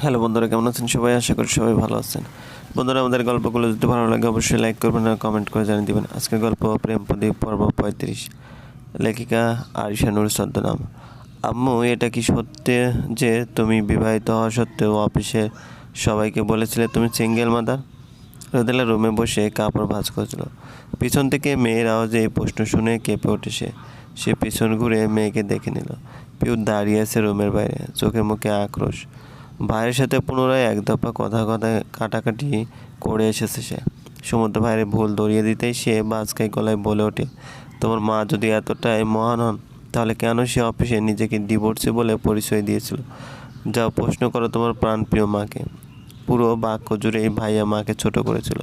Hello বন্ধুরা, কেমন আছেন সবাই? আশা করি সবাই ভালো আছেন। বন্ধুরা, আমাদের গল্পগুলো যদি ভালো লাগে, অবশ্যই লাইক করবেন আর কমেন্ট করে জানিয়ে দেবেন। আজকের গল্প প্রেম প্রদীপ, পর্ব পঁয়ত্রিশ। লেখিকা আরিশা নুর ছদ্মনাম। আম্মু, এটা কি সত্যি যে তুমি বিবাহিত হওয়া সত্ত্বেও অফিসে সবাইকে বলেছিলে তুমি সিঙ্গেল মাদার রোদেলা রুমে বসে কাপড় ভাঁজ করছিল। পিছন থেকে মেয়ের আওয়াজে এই প্রশ্ন শুনে কেঁপে ওঠে সে। সে পিছন ঘুরে মেয়েকে দেখে নিল। পিউ দাঁড়িয়ে আছে রুমের বাইরে। চোখে মুখে আক্রোশ। ভাইয়ের সাথে পুনরায় এক দফা কথা কথা কাটাকাটি করে এসেছে সে। সমুদ্র ভাইয়ের ভুল ধরিয়ে দিতেই সে বাজকাই গলায় বলে ওঠে, তোমার মা যদি এতটাই মহান হন, তাহলে কেন সে অফিসে নিজেকে ডিভোর্সি বলে পরিচয় দিয়েছিল? যা প্রশ্ন করো তোমার প্রাণপ্রিয় মাকে। পুরো বাক্য জুড়ে এই ভাইয়া মাকে ছোট করেছিল।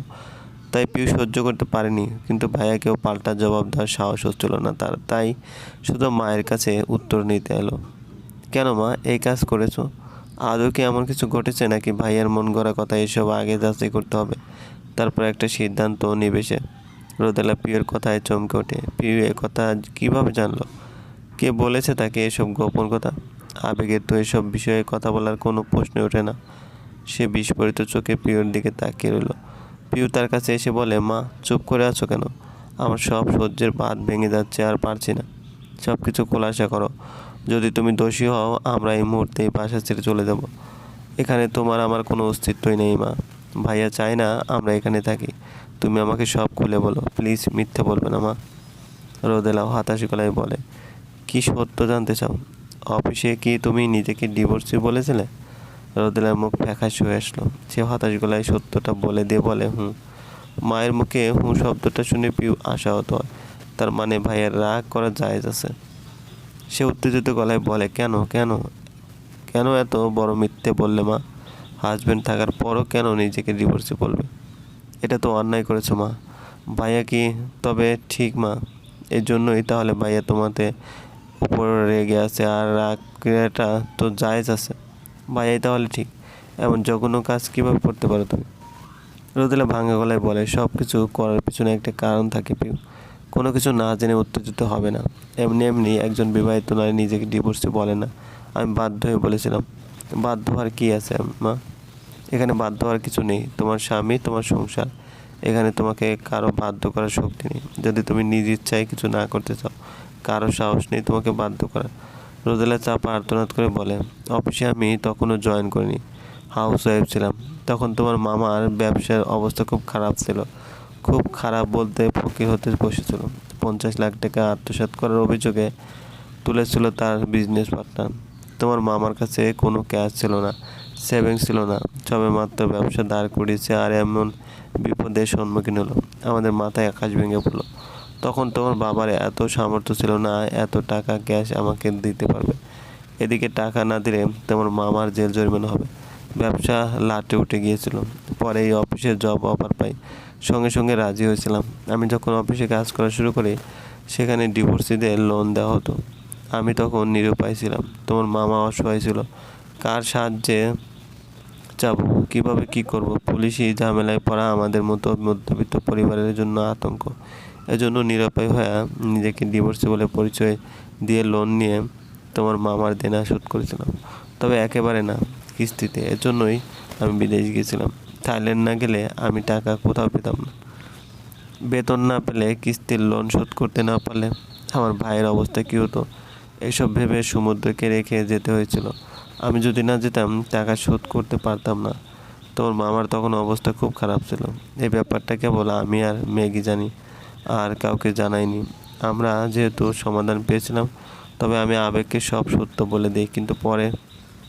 তাই পিউ সহ্য করতে পারেনি, কিন্তু ভাইয়াকেও পাল্টা জবাব দেওয়ার সাহস হচ্ছিল না তার। তাই শুধু মায়ের কাছে উত্তর নিতে এলো, কেন মা, এই কাজ করেছ? আদৌ কি এমন কিছু ঘটেছে নাকি ভাইয়ের মন গড়া কথা এসব আগে যাচাই করতে হবে? তারপর একটা সিদ্ধান্ত নেবে সে। রোদেলা পিউর কথায় চমকে ওঠে। পিউ এ কথা কীভাবে জানলো? কে বলেছে তাকে এসব গোপন কথা? আবেগের তো এসব বিষয়ে কথা বলার কোনো প্রশ্ন ওঠে না। সে বিস্ফোরিত চোখে পিউর দিকে তাকিয়ে রইল। পিউ তার কাছে এসে বলে, মা, চুপ করে আছো কেন? আমার সব সহ্যের বাদ ভেঙে যাচ্ছে আর পারছি না। সব কিছু খোলাসা করো। যদি তুমি দোষী হও, আমরা এই মুহূর্তে বাসা ছেড়ে চলে যাব। এখানে তোমার আমার কোনো অস্তিত্বই নেই মা। ভাইয়া চায় না আমরা এখানে থাকি। তুমি আমাকে সব খুলে বলো। প্লিজ মিথ্যে বলবে না মা। রোদেলাও হাতাশি গলায় বলে, কি সত্য জানতে চাও? অফিসে কি তুমি নিজেকে ডিভোর্সি বলেছিলে? রোদেলার মুখ ফ্যাকাশ হয়ে আসলো। সে হতাশ গলায় সত্যটা বলে দিয়ে বলে, হুঁ। মায়ের মুখে হুঁ শব্দটা শুনে পিউ আশাহত হয়। তার মানে ভাইয়ের রাগ করা জায়েজ আছে। সে উত্তেজিত গলায় বলে, কেন কেন? কেন এত বড় মিথ্যে বললে মা? হাজবেন্ড থাকার পরও কেন নিজেকে ডিভোর্সে বলবে? এটা তো অন্যায় করেছ মা। ভাইয়া কি? তবে ঠিক মা। এর জন্যই তাহলে ভাইয়া তোমাতে উপর রেগে আছে আর রাগটা তো জায়েজ আছে। ভাইয়াই তাহলে ঠিক। এমন জঘন্য কাজ কীভাবে করতে পারো তুমি? রোদেলা ভাঙা গলায় বলে সব কিছু করার পিছনে একটা কারণ থাকে পিউ। কোনো কিছু না জেনে উত্তেজিত হবে না। এমনি এমনি একজন বিবাহিত নারী নিজেকে ডিভোর্সে বলে না। আমি বাধ্য হয়ে বলেছিলাম, বাধ্য হওয়ার কী আছে, মা? এখানে বাধ্য হওয়ার কিছু নেই। তোমার স্বামী, তোমার সংসার। এখানে তোমাকে কারও বাধ্য করার শক্তি নেই। যদি তুমি নিজ ইচ্ছায় কিছু না করতে চাও, কারও সাহস নেই তোমাকে বাধ্য করার। রোদেলা চাপা আর্তনাদ করে বলে, অফিসে আমি তখনও জয়েন করিনি। হাউস ওয়াইফ ছিলাম। তখন তোমার মামার ব্যবসার অবস্থা খুব খারাপ ছিল। খুব খারাপ বলতে ফকির হতে বসেছিল। পঞ্চাশ লাখ টাকা আত্মসাৎ করার অভিযোগে তুলেছিল তার বিজনেস পার্টনার তোমার মামার কাছে কোনো ক্যাশ ছিল না সেভিংস ছিল না, সবে মাত্র ব্যবসা দাঁড় করিয়েছে আর এমন বিপদের সম্মুখীন হলো। আমাদের মাথায় আকাশ ভেঙে পড়ল। তখন তোমার বাবার এত সামর্থ্য ছিল না, এত টাকা ক্যাশ আমাকে দিতে পারবে। এদিকে টাকা না দিলে তোমার মামার জেল জরিমানা হবে। ব্যবসা লাটে উঠে গিয়েছিল। পরে এই অফিসে জব অফার পাই। সঙ্গে সঙ্গে রাজি হয়েছিলাম। আমি যখন অফিসে কাজ করা শুরু করি, সেখানে ডিভোর্সিদের লোন দেওয়া হতো। আমি তখন নিরুপায় ছিলাম। তোমার মামা অসহায় ছিল। কার সাহায্যে যাব? কীভাবে কি করব? পুলিশি ঝামেলায় পড়া আমাদের মতো মধ্যবিত্ত পরিবারের জন্য আতঙ্ক। এজন্য নিরুপায় হয়ে নিজেকে ডিভোর্সি বলে পরিচয় দিয়ে লোন নিয়ে তোমার মামার দেনা শোধ করেছিলাম। তবে একেবারে না, কিস্তিতে। এজন্যই আমি বিদেশ গিয়েছিলাম। থাইল্যান্ড না গেলে আমি টাকা কোথাও পেতাম না। বেতন না পেলে কিস্তির লোন শোধ করতে না পারলে আমার ভাইয়ের অবস্থা কী হতো? এসব ভেবে সমুদ্রকে রেখে যেতে হয়েছিল। আমি যদি না যেতাম, টাকা শোধ করতে পারতাম না। তোমার মামার তখন অবস্থা খুব খারাপ ছিল। এই ব্যাপারটা কেবল আমি আর ম্যাগি জানি, আর কাউকে জানাইনি। আমরা যেহেতু সমাধান পেয়েছিলাম, তবে আমি আবেগকে সব সত্য বলে দিই। কিন্তু পরে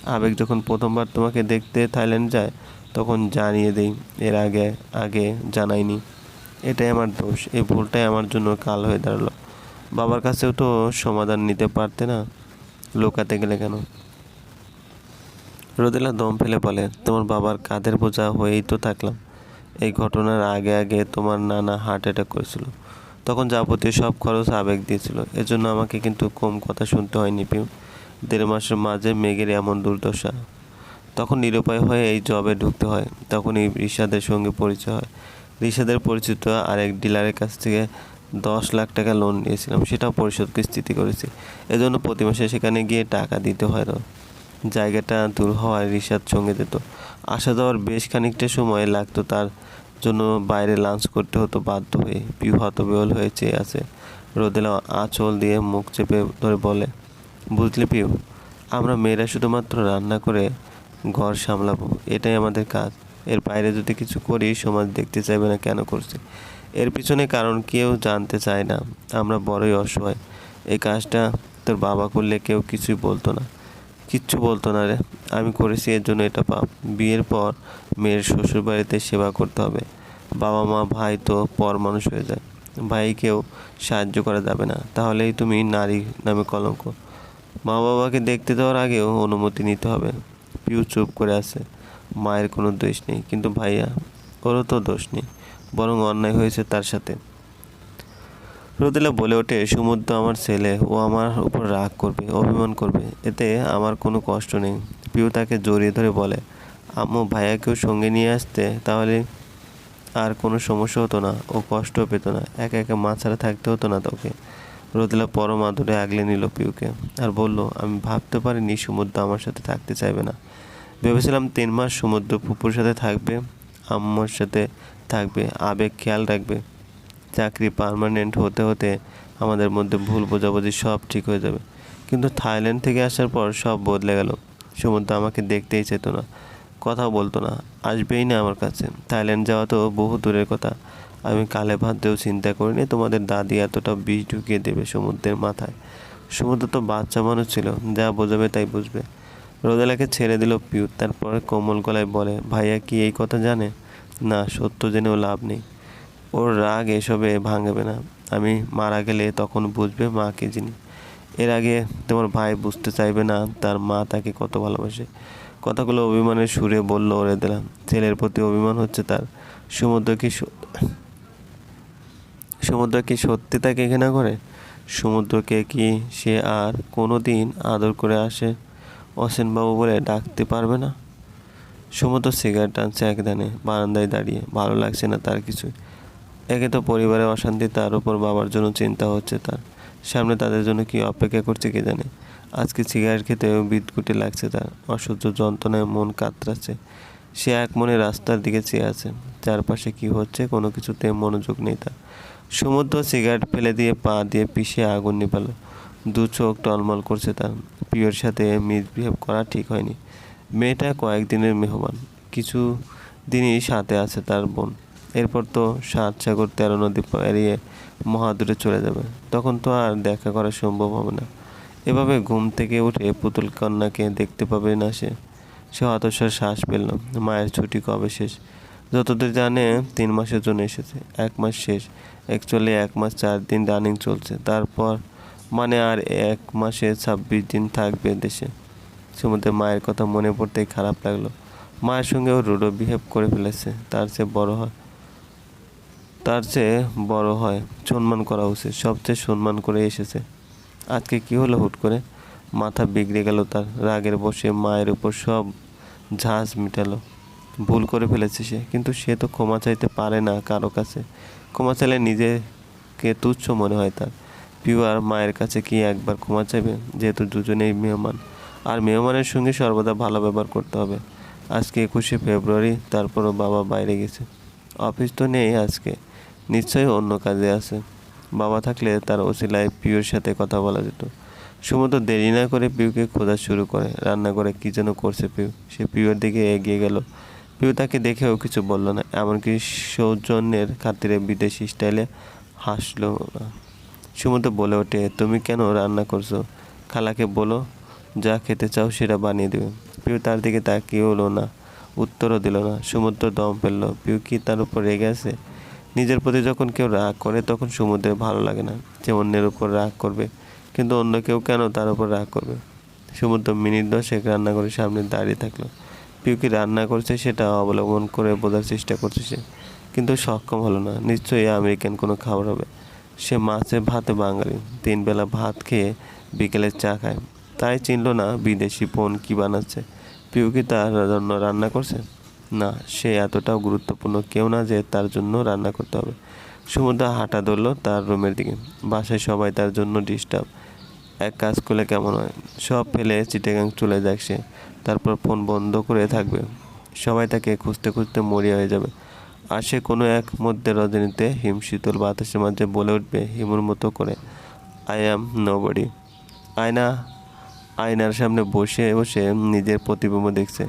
আবেগ যখন প্রথমবার তোমাকে দেখতে থাইল্যান্ড যায় তখন জানিয়ে দেই, এর আগে আগে জানাইনি। এটাই আমার দোষ, এই ভুলটাই আমার জন্য কাল হয়ে দাঁড়াল। বাবার কাছেও তো সমাধান নিতে পারতে না, লোকাতে গেলে কেন? রোদেলা দম ফেলে বলে, তোমার বাবার কাঁধের বোঝা হয়েই তো থাকলাম। এই ঘটনার আগে আগে তোমার নানা হার্ট অ্যাটাক করেছিল। তখন যাবতীয় সব খরচ আবেগ দিয়েছিল। এজন্য আমাকে কিন্তু কম কথা শুনতে হয়নি, পিউ। দেড় মাসের মাঝে মেঘের এমন দুর্দশা। তখন নিরুপায় হয়ে এই জবে ঢুকতে হয়। তখন এই রিশাদের সঙ্গে পরিচয় হয়। রিশাদের পরিচিত আরেক ডিলারের কাছ থেকে দশ লাখ টাকা লোন নিয়েছিলাম। সেটাও পরিশোধ কিস্তিতে করেছি। এজন্য প্রতি মাসে সেখানে গিয়ে টাকা দিতে হয় জায়গাটা দূর হওয়ায় রিশাদ সঙ্গে যেত। আসা যাওয়ার বেশ খানিকটা সময় লাগতো। তার জন্য বাইরে লাঞ্চ করতে হতো, বাধ্য হয়ে। পিউ হতবিহল হয়ে চেয়ে আছে। রোদেলা আঁচল দিয়ে মুখ চেপে ধরে বলে, বুঝলি পিউ, আমরা মেয়েরা শুধুমাত্র রান্না করে ঘর সামলাবো। এটাই আমাদের কাজ। এর বাইরে যদি কিছু করি, সমাজ দেখতে চাইবে না কেন করছি? এর পিছনে কারণ কেউ জানতে চায় না। আমরা বড়ই অসহায়। এই কাজটা তোর বাবা করলে কেউ কিছুই বলতো না। কিচ্ছু বলতো না রে। আমি করেছি, এর জন্য এটা পাপ। বিয়ের পর মেয়ের শ্বশুর বাড়িতে সেবা করতে হবে। বাবা মা, ভাই তো পর মানুষ হয়ে যায়। ভাইকেও সাহায্য করা যাবে না। তাহলেই তুমি নারী নামে কলঙ্ক। মা বাবাকে দেখতে দেওয়ার আগেও অনুমতি নিতে হবে। পিউ চুপ করে আছে। মায়ের কোনো দোষ নেই, কিন্তু ভাইয়া, ওরও তো দোষ নেই, বরং অন্যায় হয়েছে তার সাথে। রোদেলা বলে ওঠে সমুদ্র আমার ছেলে, ও আমার উপর রাগ করবে, অভিমান করবে, এতে আমার কোনো কষ্ট নেই। পিউ তাকে জড়িয়ে ধরে বলে, আম্মু, ভাইয়াকেও সঙ্গে নিয়ে আসতে, তাহলে আর কোনো সমস্যা হতো না, ও কষ্টও পেতো না, একা একা মা ছাড়া থাকতে হতো না তোকে। রোদেলা পরম আদরে আগলে নিল পিউকে, আর বলল, আমি ভাবতে পারিনি সমুদ্র আমার সাথে থাকতে চাইবে না। ভেবেছিলাম তিন মাস সমুদ্র ফুপুর সাথে থাকবে, আম্মুর সাথে থাকবে, আবেগ খেয়াল রাখবে। চাকরি পার্মানেন্ট হতে হতে আমাদের মধ্যে ভুল বোঝাবুঝি সব ঠিক হয়ে যাবে। কিন্তু থাইল্যান্ড থেকে আসার পর সব বদলে গেল। সমুদ্র আমাকে দেখতেই চেত না, কথাও বলতো না, আসবেই না আমার কাছে। থাইল্যান্ড যাওয়া তো বহু দূরের কথা। আমি কালে ভাবতেও চিন্তা করিনি তোমাদের দাদি এতটা বিষ ঢুকিয়ে দেবে সমুদ্রের মাথায়। সমুদ্র তো বাচ্চা মানুষ ছিল, যা বোঝাবে তাই বুঝবে। রোদেলাকে ছেড়ে দিল পিউ তারপরে কোমল গলায় বলে, ভাইয়া কি এই কথা জানে? না, সত্য জেনেও লাভ নেই। ওর রাগ এসবে ভাঙবে না। আমি মারা গেলে তখন বুঝবে মা কি যিনি। এর আগে তোমার ভাই বুঝতে চাইবে না, তার মা তাকে কত ভালোবাসে। কথাগুলো অভিমানের সুরে বলল ওরে দিলাম ছেলের প্রতি অভিমান হচ্ছে তার। সমুদ্র কি সমুদ্র কি সত্যি তাকে ঘৃণা করে? সমুদ্রকে কি সে আর কোনো দিন আদর করে আসে? অসেনবাবু বলে ডাকতে পারবে না। সমুদ্র সিগারেট টানছে একদানে বারান্দায় দাঁড়িয়ে। ভালো লাগছে না তার কিছু। একে তো পরিবারের অশান্তি, তার উপর বাবার জন্য চিন্তা হচ্ছে তার। সামনে তাদের জন্য কি অপেক্ষা করছে কে জানে। আজকে সিগারেট খেতেও বিদকুটে লাগছে তার। অসহ্য যন্ত্রণায় মন কাতরাচ্ছে। সে এক মনে রাস্তার দিকে চেয়ে আছে। চারপাশে কি হচ্ছে কোনো কিছুতে মনোযোগ নেই তার। সমুদ্র সিগারেট ফেলে দিয়ে পা দিয়ে পিষে আগুন নিপালো দু চোখ টলমল করছে তার প্রিয়র সাথে মিসবিহেভ করা ঠিক হয়নি। মেয়েটা কয়েকদিনের মেহমান। কিছু দিনই সাথে আছে তার বোন। এরপর তো সাত সাগর তেরো নদী পেরিয়ে মহাদূরে চলে যাবে। তখন তো আর দেখা করা সম্ভব হবে না। এভাবে ঘুম থেকে উঠে পুতুল কন্যাকে দেখতে পাবে না সে। সে হতাশার শ্বাস পেল মায়ের ছুটি কবে শেষ? যতদূর জানে, তিন মাসের জন্য এসেছে। এক মাস শেষ। অ্যাকচুয়ালি এক মাস চার দিন রানিং চলছে। তারপর মানে আর এক মাসে ছাব্বিশ দিন থাকবে দেশে। সমুদ্রে মায়ের কথা মনে পড়তেই খারাপ লাগল। মায়ের সঙ্গেও রুডো বিহেভ করে ফেলেছে। তার চেয়ে বড় হয়, তার চেয়ে বড় হয় সম্মান করা উচিত। সবচেয়ে সম্মান করে এসেছে। আজকে কি হলো হুট করে? মাথা বিগড়ে গেল তার। রাগের বসে মায়ের উপর সব ঝাঁজ মিটালো। ভুল করে ফেলেছে সে। কিন্তু সে তো ক্ষমা চাইতে পারে না কারও কাছে। ক্ষমা চাইলে নিজেকে তুচ্ছ মনে হয় তার। পিউয়ার মায়ের কাছে কি একবার ক্ষমা চাইবে? যেহেতু দুজনেই মেহমান। আর মেহমানের সঙ্গে সর্বদা ভালো ব্যবহার করতে হবে। আজকে একুশে ফেব্রুয়ারি, তারপরও বাবা বাইরে গেছে। অফিস তো নেই আজকে। নিশ্চয়ই অন্য কাজে আছে। বাবা থাকলে তার ওসিলায় পিউর সাথে কথা বলা যেত। সমুদ্র দেরি না করে পিউকে খোঁজা শুরু করে। রান্না করে কী যেন করছে পিউ। সে পিউর দিকে এগিয়ে গেল। পিউ তাকে দেখেও কিছু বলল না। এমনকি সৌজন্যের খাতিরে বিদেশি স্টাইলে হাসলো না। সমুদ্র বলে ওঠে, তুমি কেন রান্না করছ? খালাকে বলো, যা খেতে চাও সেটা বানিয়ে দেবে। পিউ তার দিকে তাকিয়ে হলো না, উত্তরও দিল না। সমুদ্র দম ফেলল, পিউ কি তার উপর রেগে আছে? নিজের প্রতি যখন কেউ রাগ করে, তখন সমুদ্রের ভালো লাগে না যে অন্যের উপর রাগ করবে, কিন্তু অন্য কেউ কেন তার উপর রাগ করবে? সমুদ্র মিনিট দশেক রান্নাঘরের সামনে দাঁড়িয়ে থাকল। পিউ কি রান্না করছে সেটা অবলম্বন করে বোঝার চেষ্টা করছে সে, কিন্তু সক্ষম হলো না। নিশ্চয়ই আমেরিকান কোনো খাবার হবে। সে মাছে ভাতে বাঙালি। তিন বেলা ভাত খেয়ে বিকেলে চা খায়। তাই চিনল না বিদেশি বোন কী বানাচ্ছে। পিউ কি তার জন্য রান্না করছে? না, সে এতটাও গুরুত্বপূর্ণ কেউ না যে তার জন্য রান্না করতে হবে। সমুদ্র হাঁটা ধরলো তার রুমের দিকে। বাসায় সবাই তার জন্য ডিস্টার্ব। এক কাজ করলে কেমন হয়? সব ফেলে চিটেগাং চলে যাক সে। তারপর ফোন বন্ধ করে থাকবে। সবাই তাকে খুঁজতে খুঁজতে মরিয়া হয়ে যাবে। আর সে কোনো এক মধ্যে রজনীতে হিমশীতল বাতাসের মাঝে বলে উঠবে হিমুর মতো করে, আই অ্যাম নোবডি। আয়না, আয়নার সামনে বসে বসে নিজের প্রতিবিম্ব দেখছে।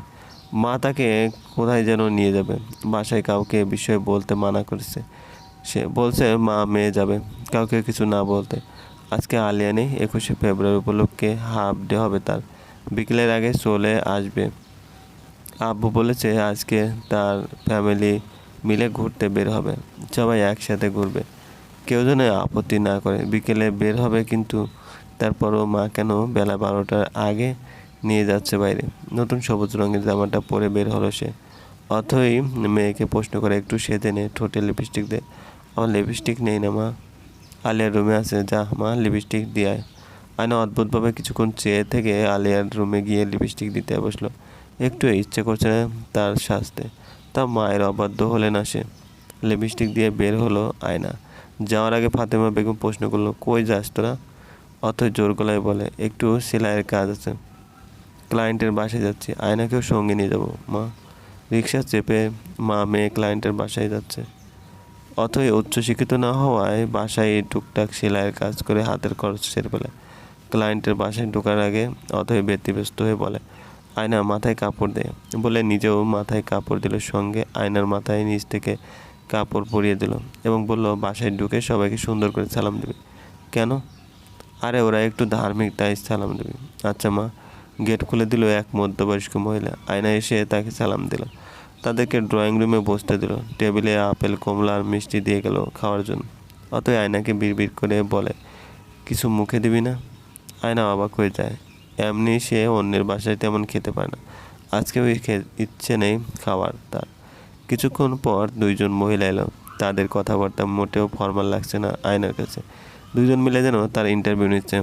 মা তাকে কোথায় যেন নিয়ে যাবে, বাসায় কাউকে এ বিষয়ে বলতে মানা করেছে। সে বলছে, মা, মেয়ে যাবে, কাউকে কিছু না বলতে। আজকে আলিয়া নেই, একুশে ফেব্রুয়ারি উপলক্ষে হাফ ডে হবে তার। বিকেলের আগে চলে আসবে। আব্বু বলেছে, আজকে তার ফ্যামিলি মিলে ঘুরতে বের হবে। সবাই একসাথে ঘুরবে। কেউ যেন আপত্তি না করে। বিকেলে বের হবে কিন্তু তারপরও মা কেন বেলা বারোটার আগে নিয়ে যাচ্ছে বাইরে? নতুন সবুজ রঙের জামাটা পরে বের হলো সে। অথই মেয়েকে প্রশ্ন করে, একটু সেজে নে ঠোঁটে লিপস্টিক দে। আমার লিপস্টিক নেই না, মা। আলিয়ার রুমে আছে যা, মা, লিপস্টিক দিয়ে আয়। আয়না অদ্ভুতভাবে কিছুক্ষণ চেয়ে থেকে আলিয়ার রুমে গিয়ে লিপস্টিক দিতে বসল। একটু ইচ্ছে করছে না তার সাজতে। তা মায়ের অবাধ্য হলে না সে। লিপস্টিক দিয়ে বের হলো আয়না। যাওয়ার আগে ফাতেমা বেগম প্রশ্ন করল, কই যাস তোরা? অত জোর গলায় বলে, একটু সেলাইয়ের কাজ আছে। ক্লায়েন্টের বাসায় যাচ্ছি। আয়নাকেও সঙ্গে নিয়ে যাব, মা। রিক্সা চেপে মা মেয়ে ক্লায়েন্টের বাসায় যাচ্ছে। অথই উচ্চশিক্ষিত না হওয়ায় বাসায় টুকটাক সেলাইয়ের কাজ করে হাতের খরচ সেরে ফেলে। ক্লায়েন্টের বাসায় ঢোকার আগে অথই ব্যতিব্যস্ত হয়ে বলে আয়না মাথায় কাপড় দেয়। বলে নিজেও মাথায় কাপড় দিল, সঙ্গে আয়নার মাথায় নিচ থেকে কাপড় পরিয়ে দিল এবং বলল, বাসায় ঢুকে সবাইকে সুন্দর করে সালাম দিবি। কেন? আরে, ওরা একটু ধার্মিক, তাই সালাম দিবি। আচ্ছা মা। গেট খুলে দিল এক মধ্যবয়স্ক মহিলা। আয়না এসে তাকে সালাম দিল। তাদেরকে ড্রয়িং রুমে বসতে দিল। টেবিলে আপেল, কমলা আর মিষ্টি দিয়ে গেল খাওয়ার জন্য। অতই আয়নাকে বিড়বিড় করে বলে, কিছু মুখে দিবি না? আয়না অবাক হয়ে যায়। এমনি সে অন্যের বাসায় তেমন খেতে পারে না। আজকে ওই খে- ইচ্ছে নেই খাওয়ার তার। কিছুক্ষণ পর দুইজন মহিলা এলো। তাদের কথাবার্তা মোটেও ফর্মাল লাগছে না আয়নার কাছে। দুইজন মিলে যেন তার ইন্টারভিউ নিচ্ছে।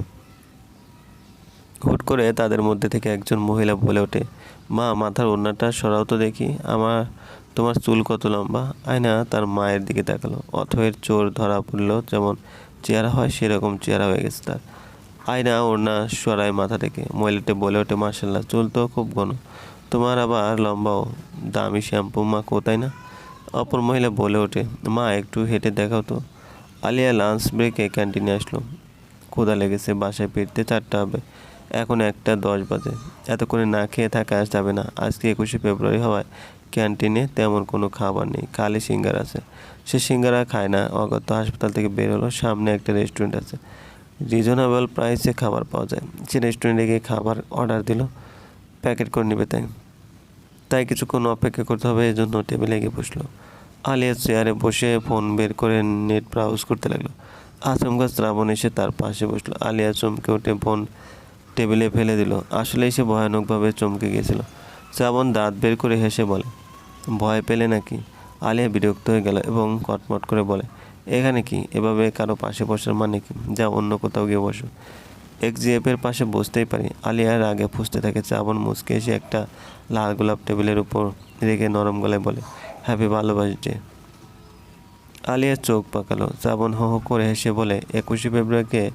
হুট করে তাদের মধ্যে থেকে একজন মহিলা বলে ওঠে, মা, মাথার ওড়নাটা সরাও তো দেখি। আমার, তোমার চুল কত লম্বা? আয়না তার মায়ের দিকে তাকালো। অথয়ের চোর ধরা পড়ল, যেমন চেহারা হয় সেরকম চেহারা হয়ে গেছে তার। আয়না, ওড়না সরায় মাথা থেকে। মহিলাটি বলে ওঠে মার্শাল্লাহ চুল তো খুব ঘন। তোমার আবার লম্বাও দামি শ্যাম্পু, মা কোথায় না? অপর মহিলা বলে ওঠে, মা, একটু হেঁটে দেখাও তো। আলিয়া লাঞ্চ ব্রেকে ক্যান্টিনে আসলো। ক্ষুধা লেগেছে, বাসায় ফিরতে চারটা হবে, এখন একটা দশ বাজে। এতক্ষণে না খেয়ে থাকা যাবে না। আজকে একুশে ফেব্রুয়ারি হওয়ায় ক্যান্টিনে তেমন কোনো খাবার নেই, খালি সিঙ্গার আছে। সে সিঙ্গারা খায় না অগত্য হাসপাতাল থেকে বের হলো, সামনে একটা রেস্টুরেন্ট আছে। রিজনেবল প্রাইসে খাবার পাওয়া যায়। সে রেস্টুরেন্টে গিয়ে খাবার অর্ডার দিল প্যাকেট করে নেবে তাই। তাই কিছুক্ষণ অপেক্ষা করতে হবে এই জন্য টেবিলে গিয়ে বসল। আলিয়া চেয়ারে বসে ফোন বের করে নেট ব্রাউজ করতে লাগল। আচমকা শ্রাবণ এসে তার পাশে বসল। আলিয়া চমকে উঠে ফোন টেবিলে ফেলে দিল। আসলে সে ভয়ানকভাবে চমকে গিয়েছিল। শ্রাবণ দাঁত বের করে হেসে বলে, ভয় পেলে নাকি? আলিয়া বিরক্ত হয়ে গেল এবং কটমট করে বলে এখানে কি? এভাবে কারও পাশে বসার মানে কি? যা অন্য কোথাও গিয়ে বসো। এক্সজিএফের পাশে বসতেই পারি। আলিয়ার আগে ফুসতে থাকে চাবন মুচকে এসে একটা লাল গোলাপ টেবিলের উপর রেখে নরম গলায় বলে, হ্যাপি ভালোবাসডে আলিয়া চোখ পাকালো। চাবন হো করে হেসে বলে, একুশে ফেব্রুয়ারিকে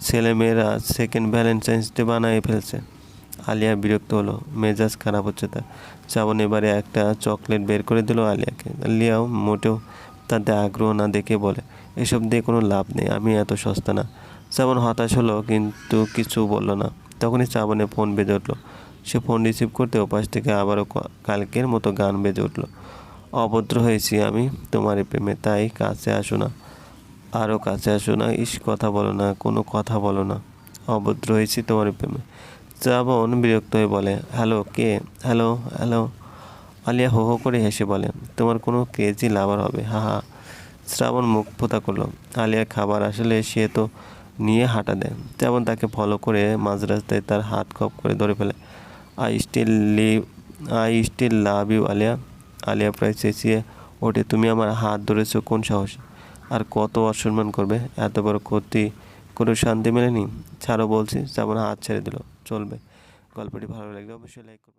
ছেলেমেয়েরা সেকেন্ড ভ্যালেন্টাইন্স ডে বানিয়ে ফেলছে। আলিয়া বিরক্ত হলো। মেজাজ খারাপ হচ্ছে তার। চাবন এবারে একটা চকলেট বের করে দিল আলিয়াকে। আলিয়াও মোটেও তাতে আগ্রহ না দেখে বলে, এসব দিয়ে কোনো লাভ নেই, আমি এত সস্তা না। শ্রাবণ হতাশ হলো, কিন্তু কিছু বলল না। তখনই শ্রাবণে ফোন বেজে উঠল। সে ফোন রিসিভ করতে ওপাশ থেকে আবারও কালকের মতো গান বেজে উঠল। অভদ্র হয়েছি আমি তোমার প্রেমে, তাই কাছে আসো না। আরও কাছে আসো না, ইস, কথা বলো না, কোনো কথা বলো না। অভদ্র হয়েছি তোমার প্রেমে। শ্রাবণ বিরক্ত হয়ে বলে, হ্যালো, কে? Hello hello. আলিয়া হো হো করে হেসে বলে, তোমার কোনো কেজি লাভার হবে? হা হা। শ্রাবণ মুখ পোতা করল। আলিয়ার খাবার আসলে সে তো নিয়ে হাঁটা দেয়। তেমন তাকে ফলো করে মাঝ রাস্তায় তার হাত খপ করে ধরে ফেলে। I still live I still love you, Alia. Alia প্রায় চেঁচিয়ে ওঠে, তুমি আমার হাত ধরেছো, কোন সাহসে? আর কত অসম্মান করবে? এত বড় ক্ষতি কোনো শান্তি মেলেনি? ছাড়ো বলছি। যেমন হাত ছেড়ে দিল। চলবে। গল্পটি ভালো লাগলে অবশ্যই লাইক করবেন।